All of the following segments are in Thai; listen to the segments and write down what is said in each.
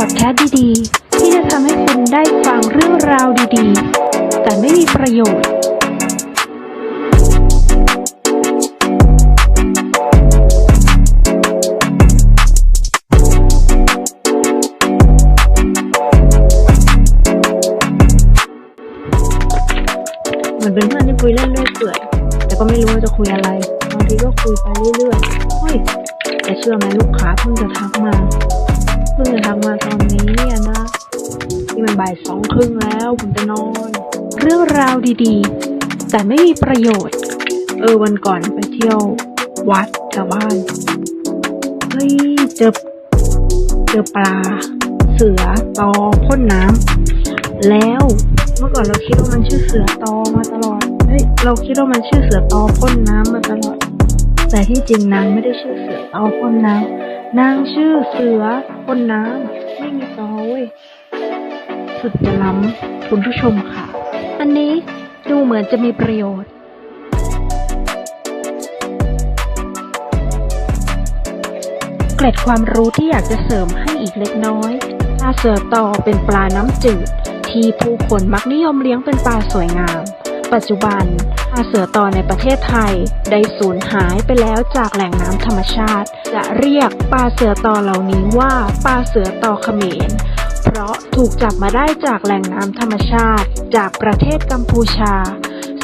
อดแคสต์ดีๆ ที่จะทำให้คุณได้ฟังเรื่องราวดีๆ แต่ไม่มีประโยชน์ เหมือนเป็นเพื่อนที่คุยเล่นเรื่อยเปื่อยแต่ก็ไม่รู้ว่าจะคุยอะไร บางทีก็คุยไปเรื่อยๆเฮ้ยแต่เชื่อไหมลูกค้าเพิ่งจะทักมา เพิ่งจะทักมาตอนนี้อะนะที่มันบ่ายสองครึ่งแล้วผมจะนอน เรื่องราวดีๆ แต่ไม่มีประโยชน์ เออวันก่อนไปเที่ยววัดแถวบ้านเฮ้ยเจอเจอปลา เสือตอพ่นน้ำแล้วเมื่อก่อนเราคิดว่ามันชื่อเสือตอมาตลอดเฮ้ยเราคิดว่ามันชื่อเสือตอพ่นน้ำมาตลอด แต่ที่จริงนางไม่ได้ชื่อเสือตอพ่นน้ำนางชื่อเสือ พ่นน้ำไม่มีตอเว้ยสุดจะล้ำคุณผู้ชมค่ะ อันนี้ดูเหมือนจะมีประโยชน์เกร็ดความรู้ที่อยากจะเสริมให้อีกเล็กน้อยปลาเสือตอเป็นปลาน้ำจืด ที่ผู้คนมักนิยมเลี้ยงเป็นปลาสวยงาม ปัจจุบันปลาเสือตอในประเทศไทย ได้สูญหายไปแล้วจากแหล่งน้ำธรรมชาติ จะเรียกปลาเสือต่อเหล่านี้ว่าปลาเสือต่อเขมร เพราะถูกจับมาได้จากแหล่งน้ำธรรมชาติ จากประเทศกัมพูชา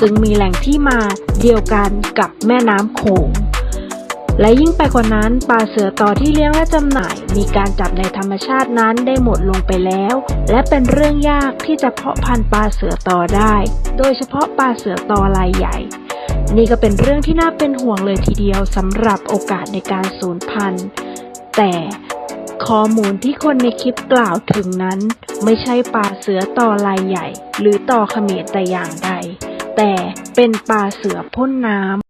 ซึ่งมีแหล่งที่มาเดียวกันกับแม่น้ำโขงและยิ่งไปกว่านั้นปลาเสือต่อที่เลี้ยงและจำหน่าย มีการจับในธรรมชาตินั้นได้หมดลงไปแล้ว และเป็นเรื่องยากที่จะเพาะพันธุ์ปลาเสือต่อได้ โดยเฉพาะปลาเสือต่อลายใหญ่ นี่ก็เป็นเรื่องที่น่าเป็นห่วงเลยทีเดียวสำหรับโอกาสในการสูญพันธุ์ แต่ข้อมูลที่คนในคลิปกล่าวถึงนั้น ไม่ใช่ปลาเสือต่อลายใหญ่ หรือต่อเขมรแต่อย่างใด แต่เป็นปลาเสือพ่นน้ำ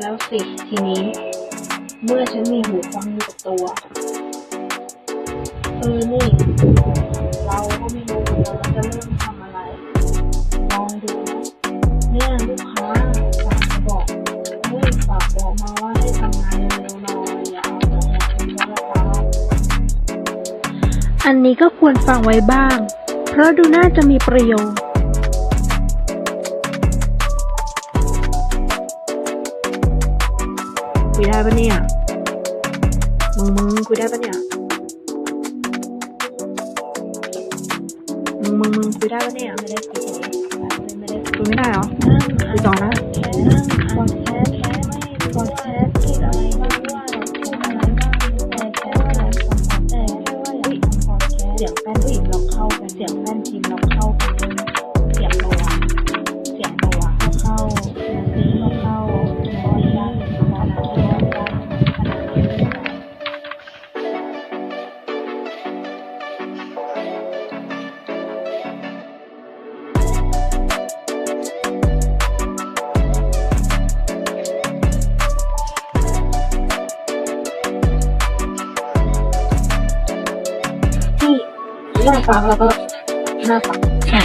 แล้วสิทีนี้ เมื่อฉันมีหูฟังอยู่กับตัว เออนี่ อันนี้ก็ควรฟังไว้บ้าง เพราะดูน่าจะมีประโยชน์คุยได้ปะเนี่ย มึงมึงคุยได้ปะเนี่ย มึงมึงมึงคุยได้ปะเนี่ย ไม่ได้คุยไม่ได้คุยไม่ได้เหรอคุยต่ อด น่าฟังแล้วก็น่าฟังใช่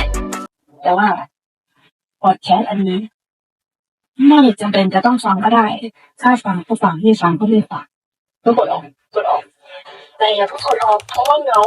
แต่ว่าพอดแคสต์อันนี้ไม่จำเป็นจะต้องฟังก็ได้ ถ้าฟังก็ฟังไม่ฟังก็ไม่ฟังก็กดออกกดออก แต่อย่าเพิ่งกดออกเพราะว่าเหงา